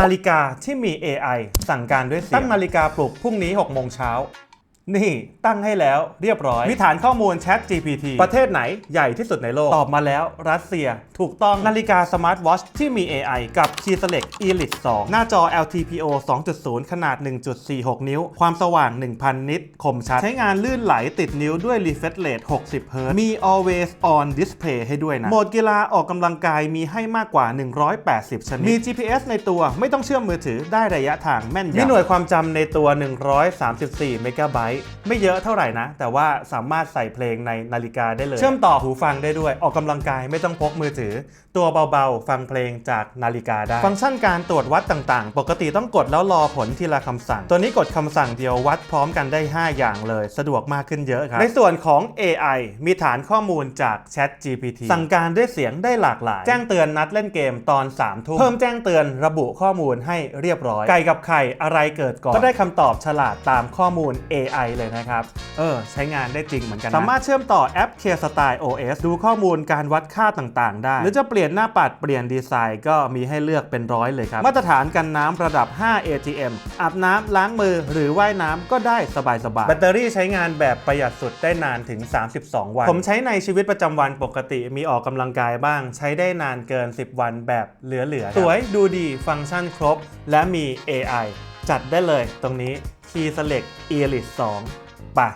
นาฬิกาที่มี AI สั่งการด้วยเสียงตั้งนาฬิกาปลุกพรุ่งนี้6โมงเช้า นี่ตั้งให้แล้วเรียบร้อยมีฐานข้อมูล Chat GPT ประเทศไหนใหญ่ที่สุดในโลก ตอบมาแล้วรัสเซีย ถูกต้องนาฬิกาสมาร์ทวอชที่มี AI กับ Key Select Elite 2 หน้าจอ LTPO 2.0 ขนาด 1.46 นิ้ว ความสว่าง 1,000 นิตคมชัด ใช้งานลื่นไหลติดนิ้วด้วย refresh rate 60 Hz มี always on display ให้ด้วยนะ โหมดกีฬาออกกำลังกายมีให้มากกว่า 180 ชนิด มี GPS ในตัวไม่ต้องเชื่อมมือถือได้ระยะทางแม่นยำมีหน่วยความจำในตัว 134 เมกะไบต์ไม่เยอะเท่าไหร่นะ แต่ว่าสามารถใส่เพลงในนาฬิกาได้เลย เชื่อมต่อหูฟังได้ด้วย ออกกำลังกายไม่ต้องพกมือถือ ตัวเบาๆ ฟังเพลงจากนาฬิกาได้ ฟังก์ชันการตรวจวัดต่างๆ ปกติต้องกดแล้วรอผลทีละคำสั่ง ตัวนี้กดคำสั่งเดียววัดพร้อมกันได้ 5 อย่างเลย สะดวกมากขึ้นเยอะครับในส่วนของ AI มีฐานข้อมูลจาก Chat GPT สั่งการด้วยเสียงได้หลากหลาย แจ้งเตือนนัดเล่นเกมตอน3ทุ่มเพิ่มแจ้งเตือนระบุข้อมูลให้เรียบร้อย ไก่กับไข่อะไรเกิดก่อนก็ได้คำตอบฉลาดตามข้อมูล AI เลยนะครับ เออ ใช้งานได้จริงเหมือนกันนะสามารถเชื่อมต่อแอป K Style OS ดูข้อมูลการวัดค่าต่างๆ ได้ หรือจะเปลี่ยนหน้าปัดเปลี่ยนดีไซน์ก็มีให้เลือกเป็นร้อยเลยครับ มาตรฐานกันน้ำระดับ 5 ATM อาบน้ำล้างมือหรือว่ายน้ำก็ได้สบายๆแบตเตอรี่ใช้งานแบบประหยัดสุดได้นานถึง 32 วัน ผมใช้ในชีวิตประจำวันปกติมีออกกำลังกายบ้าง ใช้ได้นานเกิน 10 วันแบบเหลือๆสวยดูดีฟังก์ชันครบ และมี AI จัดได้เลยตรงนี้ Key Select Elite 2ป่ะ